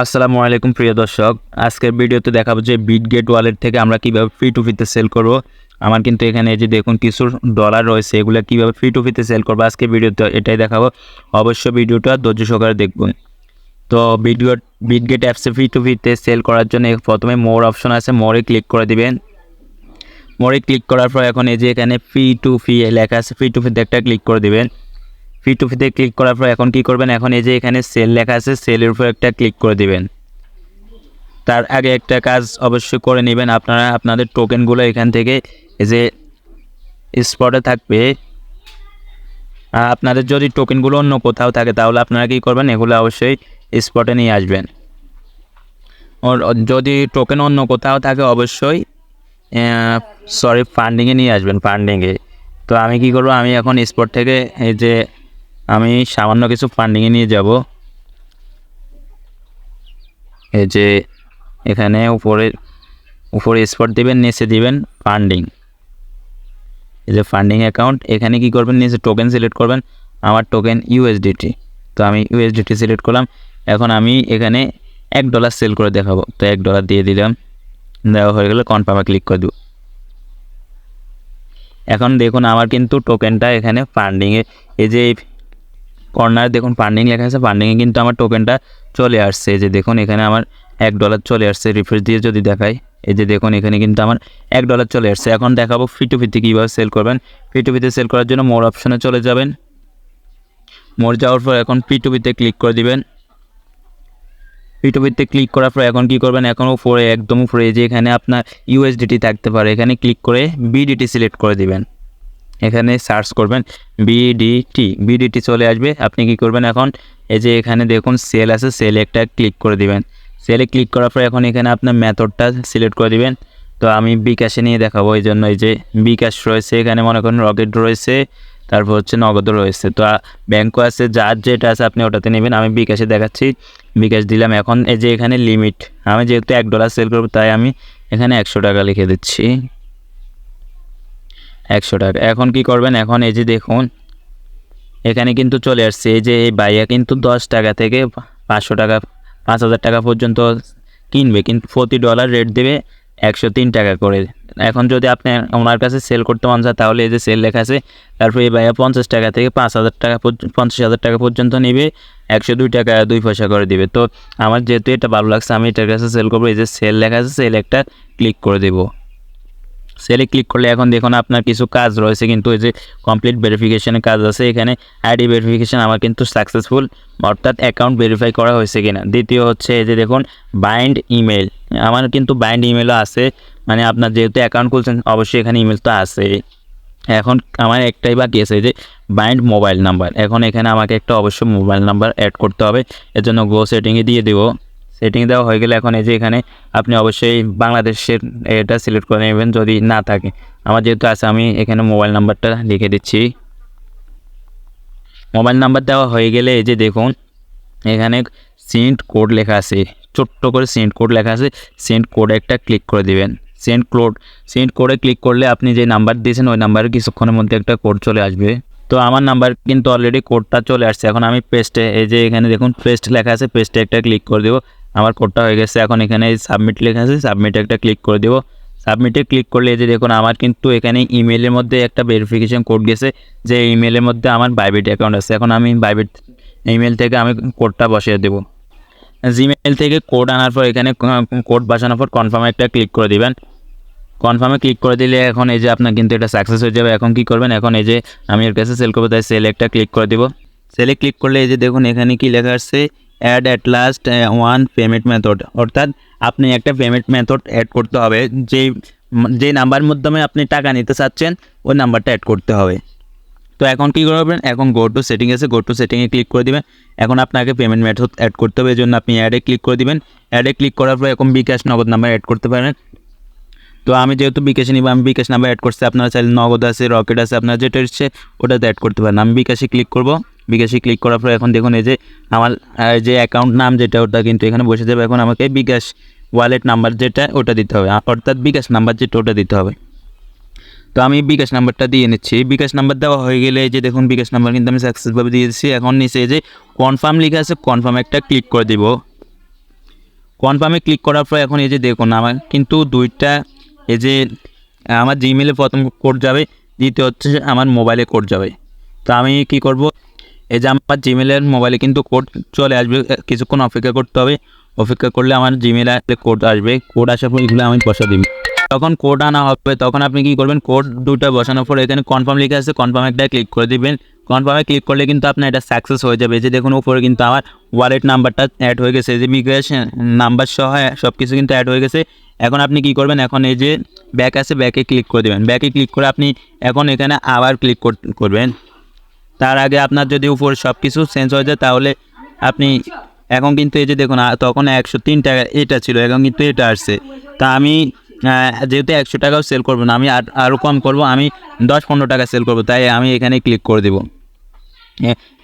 আসসালামু আলাইকুম প্রিয় দর্শক। আজকের ভিডিওতে দেখাবো যে বিটগেট ওয়ালেট থেকে আমরা কীভাবে ফ্রি টু ফ্রিতে সেল করব। আমার কিন্তু এখানে যে দেখুন কিছু ডলার রয়েছে, এগুলো কীভাবে ফ্রি টু ফ্রিতে সেল করব আজকে ভিডিওতে এটাই দেখাবো। অবশ্যই ভিডিওটা ধৈর্য সহকারে দেখবেন। তো বিটগেট বিটগেট অ্যাপসে ফ্রি টু ফ্রিতে সেল করার জন্য প্রথমে মোর অপশন আছে মোরে ক্লিক করে দিবেন। মোরে ক্লিক করার পর এখন এই যে এখানে ফ্রি টু ফ্রি লেখা আছে ফ্রি টু ফ্রিতে একটা ক্লিক করে দিবেন। ফ্রি টু ফ্রিতে ক্লিক করার পর এখন কি করবেন? এখন এই যে এখানে সেল লেখা আছে সেলের উপর একটা ক্লিক করে দিবেন। তার আগে একটা কাজ অবশ্যই করে নেবেন। আপনারা আপনাদের টোকেনগুলো এখান থেকে এই যে স্পটে থাকবে। আপনাদের যদি টোকেনগুলো অন্য কোথাও থাকে, তাহলে আপনারা কী করবেন? এগুলো অবশ্যই স্পটে নিয়ে আসবেন। ওর যদি টোকেন অন্য কোথাও থাকে, অবশ্যই সরি ফান্ডিংয়ে নিয়ে আসবেন ফান্ডিংয়ে তো আমি কি করব? আমি এখন স্পট থেকে এই যে আমি সামান্য কিছু ফান্ডিংয়ে নিয়ে যাব। এই যে এখানে উপরে উপরে স্পট দিবেন, নিচে দিবেন ফান্ডিং এই যে ফান্ডিং অ্যাকাউন্ট এখানে কি করবেন? নিচে টোকেন সিলেক্ট করবেন, আমার টোকেন ইউএসডিটি তো আমি ইউএসডিটি সিলেক্ট করলাম, এখন আমি এখানে এক ডলার সেল করে দেখাবো। তো এক ডলার দিয়ে দিলাম, দেওয়া হয়ে গেলে কনফার্মে ক্লিক করে দেবো। এখন দেখুন, আমার কিন্তু টোকেনটা এখানে ফান্ডিংয়ে এই যে কর্নার দেখুন পান্ডিং লেখা আছে পান্ডিংয়ে কিন্তু আমার টোকেনটা চলে আসছে। যে দেখুন, এখানে আমার এক ডলার চলে আসছে। রিফ্রেশ দিয়ে যদি দেখাই, এই যে দেখুন, এখানে কিন্তু আমার এক ডলার চলে আসছে। এখন দেখাবো ফি টু ফিতে কীভাবে সেল করবেন। ফি টু ফিতে সেল করার জন্য মোর অপশনে চলে যাবেন। মোর যাওয়ার পর এখন পি টু পিতে ক্লিক করে দিবেন। পিতে ক্লিক করার পর এখন কি করবেন? এখন উপরে, একদম উপরে যে এখানে আপনার ইউএসডিটি থাকতে পারে। এখানে ক্লিক করে বিডিটি সিলেক্ট করে দিবেন। এখানে সার্চ করবেন বিডিটি বিডিটি চলে আসবে। আপনি কি করবেন এখন? এই যে এখানে দেখুন সেল আছে সেল একটা ক্লিক করে দিবেন। সেলে ক্লিক করার পর এখন এখানে আপনার মেথডটা সিলেক্ট করে দিবেন। তো আমি বিকাশে নিয়ে দেখাবো, এই জন্য এই যে বিকাশ রয়েছে, এখানে মনে করেন রকেট রয়েছে, তারপর হচ্ছে নগদও রয়েছে। তো ব্যাংকও আছে, যার যেটা আছে আপনি ওটাতে নেবেন। আমি বিকাশে দেখাচ্ছি, বিকাশ দিলাম। এখন এই যে এখানে লিমিট, আমি যেহেতু এক ডলার সেল করব, তাই আমি এখানে একশো টাকা লিখে দিচ্ছি। একশো টাকা। এখন কি করবেন? এখন এই যে দেখুন, এখানে কিন্তু চলে আসছে। এই যে এই বাইয়া কিন্তু দশ টাকা থেকে পাঁচশো টাকা, পাঁচ হাজার টাকা পর্যন্ত কিনবে। কিন্তু প্রতি ডলার রেট দেবে একশো তিন টাকা করে। এখন যদি আপনি ওনার কাছে সেল করতে মন চায়, তাহলে এই যে সেল লেখা আছে, তারপর এই ভাইয়া পঞ্চাশ টাকা থেকে পাঁচ হাজার টাকা পঞ্চাশ হাজার টাকা পর্যন্ত নেবে, একশো দুই টাকা, দুই পয়সা করে দিবে। তো আমার যেহেতু এটা ভালো লাগছে, আমি এটার কাছে সেল করব। এই যে সেল লেখা আছে সেল একটা ক্লিক করে দেবো। সেলে ক্লিক করলে এখন দেখুন আপনার কিছু কাজ রয়েছে, কিন্তু এই যে কমপ্লিট ভেরিফিকেশনের কাজ আছে। এখানে আইডি ভেরিফিকেশন আমার কিন্তু সাকসেসফুল অর্থাৎ অ্যাকাউন্ট ভেরিফাই করা হয়েছে কিনা। দ্বিতীয় হচ্ছে এই যে দেখুন বাইন্ড ইমেল আমার কিন্তু বাইন্ড ইমেলও আছে মানে আপনার যেহেতু অ্যাকাউন্ট খুলছেন, অবশ্যই এখানে ইমেল তো আছে এখন আমার একটাই বাকি আছে যে বাইন্ড মোবাইল নাম্বার এখন এখানে আমাকে একটা অবশ্যই মোবাইল নাম্বার অ্যাড করতে হবে। এর জন্য গো সেটিংয়ে দিয়ে দেবো। সেটিং দেওয়া হয়ে গেলে এখন এই যে এখানে আপনি অবশ্যই বাংলাদেশের এটা সিলেক্ট করে নেবেন যদি না থাকে। আমার যেহেতু আছে, আমি এখানে মোবাইল নাম্বারটা লিখে দিচ্ছি। মোবাইল নাম্বার দেওয়া হয়ে গেলে এই যে দেখুন, এখানে সেন্ট কোড লেখা আছে। ছোট্ট করে সেন্ট কোড লেখা আছে। সেন্ট কোড একটা ক্লিক করে দিবেন। সেন্ট কোড সেন্ট কোডে ক্লিক করলে আপনি যে নাম্বার দিয়েছেন, ওই নাম্বারে কিছুক্ষণের মধ্যে একটা কোড চলে আসবে। তো আমার নাম্বার কিন্তু অলরেডি কোডটা চলে আসছে। এখন আমি পেস্টে এই যে এখানে দেখুন পেস্ট লেখা আছে পেস্টে একটা ক্লিক করে দেবো। আমার কোডটা হয়ে গেছে। এখন এখানে সাবমিট লেখা আছে। সাবমিটে একটা ক্লিক করে দেবো। সাবমিটে ক্লিক করলে এই যে দেখুন, আমার কিন্তু এখানে ইমেলের মধ্যে একটা ভেরিফিকেশন কোড গেছে যে ইমেলের মধ্যে আমার বাইবিট অ্যাকাউন্ট আছে। এখন আমি বাইবেট ইমেল থেকে আমি কোডটা বসিয়ে দেবো। জিমেল থেকে কোড আনার পর এখানে কোড বসানোর পর কনফার্মে একটা ক্লিক করে দিবেন। কনফার্মে ক্লিক করে দিলে এখন এই যে আপনার কিন্তু এটা সাকসেস হয়ে যাবে। এখন কি করবেন? এখন এই যে আমি এর কাছে সেল করব, তাই সেল একটা ক্লিক করে দিব। সেলে ক্লিক করলে এই যে দেখুন, এখানে কি লেখা আসছে add at last one payment method অর্থাৎ আপনি একটা পেমেন্ট মেথড অ্যাড করতে হবে। যেই যে নাম্বার মাধ্যমে আপনি টাকা নিতে চাচ্ছেন, ওই নাম্বারটা অ্যাড করতে হবে। তো এখন কী করবেন? এখন গো টু সেটিং এসে গো টু সেটিংয়ে ক্লিক করে দিবেন। এখন আপনাকে পেমেন্ট মেথড অ্যাড করতে হবে এই জন্য আপনি অ্যাডে ক্লিক করে দিবেন। অ্যাডে ক্লিক করার পর এখন বিকাশ নগদ নাম্বার অ্যাড করতে পারেন। তো আমি যেহেতু বিকাশে নিব, আমি বিকাশ নাম্বার অ্যাড করছি। আপনারা চাইলে নগদ আছে, রকেট আছে, আপনার যেটা ইচ্ছে ওটাতে অ্যাড করতে পারেন। আমি বিকাশে ক্লিক করব। বিকাশে ক্লিক করার পর এখন দেখুন এই যে আমার যে অ্যাকাউন্ট নাম যেটা, ওটা কিন্তু এখানে বসে যাবে। এখন আমাকে বিকাশ ওয়ালেট নাম্বার যেটা, ওটা দিতে হবে। অর্থাৎ বিকাশ নাম্বার যেটা, ওটা দিতে হবে। তো আমি বিকাশ নাম্বারটা দিয়ে নিচ্ছি। বিকাশ নাম্বার দেওয়া হয়ে গেলে যে দেখুন, বিকাশ নাম্বার কিন্তু আমি সাকসেসভাবে দিয়ে দিচ্ছি। এখন নিচে যে কনফার্ম লেখা আছে কনফার্ম একটা ক্লিক করে দিব। কনফার্মে ক্লিক করার পর এখন এই যে দেখুন, আমার কিন্তু দুইটা এই যে, আমার জিমেলে প্রথম কোড যাবে, দ্বিতীয় হচ্ছে আমার মোবাইলে কোড যাবে। তো আমি কি করব? এই যে আমার জিমেলের মোবাইলে কিন্তু কোড চলে আসবে কিছুক্ষণ অপেক্ষা করতে হবে। অপেক্ষা করলে আমার জিমেলে কোড আসবে কোড আসার পর এগুলো আমি বসা দিবি। তখন কোড আনা হবে, তখন আপনি কি করবেন? কোড দুটো বসানোর পর এখানে কনফার্ম লিখে আছে কনফার্ম একটা ক্লিক করে দিবেন। কনফার্মে ক্লিক করলে কিন্তু আপনার এটা সাকসেস হয়ে যাবে। যে দেখুন, উপরে কিন্তু আমার ওয়ালেট নাম্বারটা অ্যাড হয়ে গেছে। যে বিকাশ নাম্বার সহ সব কিছু কিন্তু অ্যাড হয়ে গেছে। এখন আপনি কি করবেন? এখন এই যে ব্যাক আছে ব্যাকে ক্লিক করে দেবেন। ব্যাকে ক্লিক করে আপনি এখন এখানে আবার ক্লিক করবেন। তার আগে আপনার যদি উপর সব কিছু চেঞ্জ হয়ে যায়, তাহলে আপনি এখন কিন্তু এই যে দেখুন তখন একশো তিন টাকা এটা ছিল, এখন কিন্তু এটা আসছে। তা আমি যেহেতু একশো টাকাও সেল করব না, আমি আর আরও কম করব, আমি দশ পনেরো টাকা সেল করব, তাই আমি এখানে ক্লিক করে দেবো।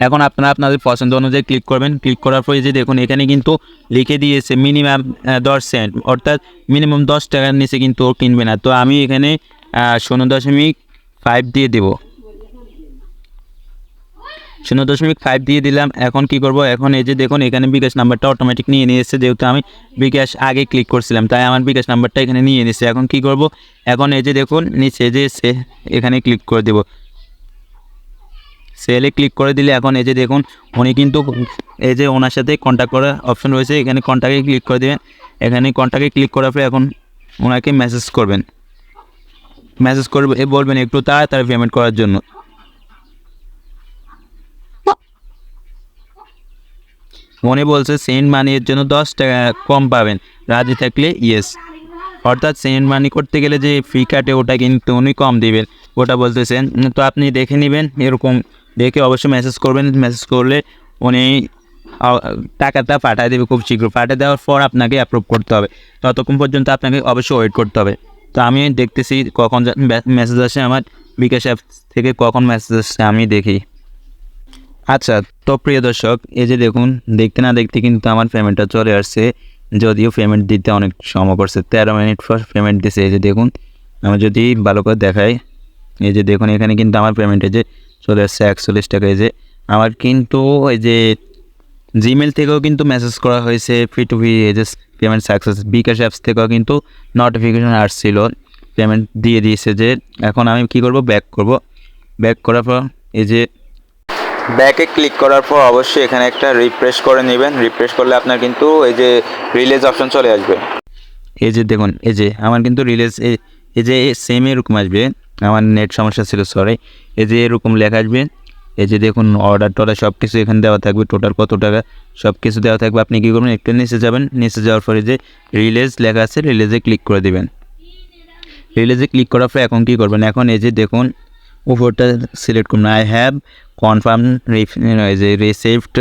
এখন আপনারা আপনাদের পছন্দ অনুযায়ী ক্লিক করবেন। ক্লিক করার পরে যে দেখুন, এখানে কিন্তু লিখে দিয়েছে মিনিমাম দশ সেন্ট অর্থাৎ মিনিমাম দশ টাকার নিচে কিন্তু কিনবে না। তো আমি এখানে শূন্য দশমিক ফাইভ দিয়ে দেবো। শূন্য দশমিক ফাইভ দিয়ে দিলাম। এখন কি করব? এখন এই যে দেখুন, এখানে বিকাশ নাম্বারটা অটোমেটিক নিয়ে নিয়েছে যেহেতু আমি বিকাশ আগে ক্লিক করছিলাম, তাই আমার বিকাশ নাম্বারটা এখানে নিয়ে নিচ্ছে এখন কি করব? এখন এই যে দেখুন, নিচে যে সে, এখানে ক্লিক করে দেব। সেলে ক্লিক করে দিলে এখন এই যে দেখুন, উনি কিন্তু এই যে ওনার সাথে কন্ট্যাক্ট করার অপশন রয়েছে। এখানে কন্ট্যাক্টে ক্লিক করে দেবেন। এখানে কন্ট্যাক্টে ক্লিক করার পরে এখন ওনাকে মেসেজ করবেন। মেসেজ করবে, বলবেন একটু তাড়াতাড়ি পেমেন্ট করার জন্য। মনে বলছে সেন্ট মানির জন্য দশ টাকা কম পাবেন। রাজি থাকলে ইয়েস অর্থাৎ সেন্ট মানি করতে গেলে যে ফি কাটে ওটা কিন্তু উনি কম দেবেন। ওটা বলতেছেন তো আপনি দেখে নেবেন এরকম। দেখে অবশ্যই মেসেজ করবেন। মেসেজ করলে উনি টাকাটা পাঠিয়ে দেবে খুব শীঘ্র। পাঠিয়ে দেওয়ার পর আপনাকে অ্যাপ্রুভ করতে হবে। ততক্ষণ পর্যন্ত আপনাকে অবশ্যই ওয়েট করতে হবে। তো আমি দেখতেছি কখন মেসেজ আসে আমার। বিকাশ অ্যাপ থেকে কখন মেসেজ আসছে আমি দেখি। আচ্ছা তো প্রিয় দর্শক, এই যে দেখুন, দেখতে না দেখতে কিন্তু আমার পেমেন্টটা চলে আসছে। যদিও পেমেন্ট দিতে অনেক সময় করছে, তেরো মিনিট পর পেমেন্ট দিছে। এই যে দেখুন, আমি যদি ভালো করে দেখাই, এই যে দেখুন, এখানে কিন্তু আমার পেমেন্টে যে চলে আসছে একচল্লিশ টাকা। এই যে আমার কিন্তু এই যে জিমেল থেকেও কিন্তু মেসেজ করা হয়েছে ফি টু ফি এই যে পেমেন্ট সাকসেস বিকাশ অ্যাপস থেকেও কিন্তু নোটিফিকেশন আসছিল পেমেন্ট দিয়ে দিয়েছে যে, এখন আমি কি করব? ব্যাক করব। ব্যাক করার পর এই যে ব্যাকে ক্লিক করার পর অবশ্যই এখানে একটা রিফ্রেশ করে নেবেন। রিফ্রেশ করলে আপনার কিন্তু এই যে রিলিজ অপশন চলে আসবে। এই যে দেখুন, এই যে আমার কিন্তু রিলিজ এই যে সেম এরকম আসবে। আমার নেট সমস্যা ছিল সরি এই যে এরকম লেখা আসবে। এই যে দেখুন অর্ডার টর্ডার সব কিছু এখানে দেওয়া থাকবে। টোটাল কত টাকা? সব কিছু দেওয়া থাকবে। আপনি কী করবেন? একটু নিচে যাবেন। নিচে যাওয়ার পরে যে রিলিজ লেখা আছে রিলিজে ক্লিক করে দিবেন। রিলিজে ক্লিক করার পর এখন কী করবেন? এখন এই যে দেখুন, উপরটা সিলেক্ট করুন। আই হ্যাভ কনফার্ম এই যে received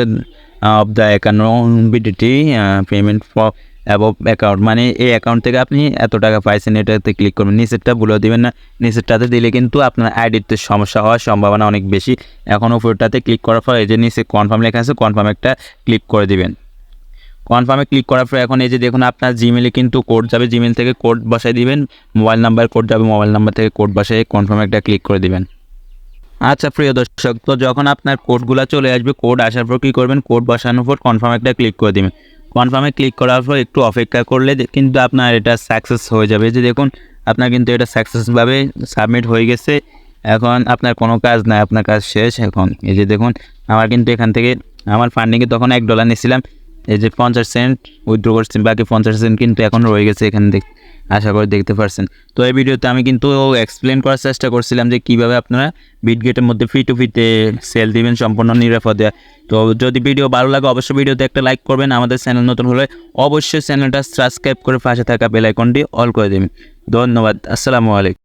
of the accountability payment for above account মানে এই অ্যাকাউন্ট থেকে আপনি এত টাকা পাইছেন, এটাতে ক্লিক করবেন। নিচেরটা বলে দেবেন না। নিচেরটাতে দিলে কিন্তু আপনার আইডিতে সমস্যা হওয়ার সম্ভাবনা অনেক বেশি। এখন উপরটাতে ক্লিক করার পর এই যে নিচে কনফার্ম লেখা আছে কনফার্ম একটা ক্লিক করে দিবেন। কনফার্মে ক্লিক করার পর এখন এই যে দেখুন, আপনার জিমেলে কিন্তু কোড যাবে। জিমেল থেকে কোড বসাই দিবেন। মোবাইল নাম্বার কোড যাবে। মোবাইল নাম্বার থেকে কোড বসাই কনফার্ম একটা ক্লিক করে দিবেন। আচ্ছা প্রিয় দর্শক, তো যখন আপনার কোডগুলো চলে আসবে, কোড আসার পর কী করবেন? কোড বসানোর পর কনফার্ম একটা ক্লিক করে দিবেন। কনফার্মে ক্লিক করার পর একটু অপেক্ষা করলে কিন্তু আপনার এটা সাকসেস হয়ে যাবে। যে দেখুন, আপনার কিন্তু এটা সাকসেসভাবে সাবমিট হয়ে গেছে। এখন আপনার কোনো কাজ নাই, আপনার কাজ শেষ এখন। এই যে দেখুন, আমার কিন্তু এখান থেকে, আমার ফান্ডিংয়ে তখন এক ডলার নিয়েছিলাম। এই যে পঞ্চাশ সেন্ট উইথড্র করছি, বাকি পঞ্চাশ সেন্ট কিন্তু এখন রয়ে গেছে এখান দেখ আশা করি দেখতে পারছেন। তো এই ভিডিওতে আমি কিন্তু এক্সপ্লেন করার চেষ্টা করছিলাম যে কীভাবে আপনারা বিটগেটের মধ্যে ফ্রি টু ফ্রিতে সেল দিবেন সম্পূর্ণ নিরাপদে তো যদি ভিডিও ভালো লাগে, অবশ্যই ভিডিওতে একটা লাইক করবেন। আমাদের চ্যানেল নতুন হলে অবশ্যই চ্যানেলটা সাবস্ক্রাইব করে পাশে থাকা বেলাইকনটি অল করে দেবেন। ধন্যবাদ। আসসালামু আলাইকুম।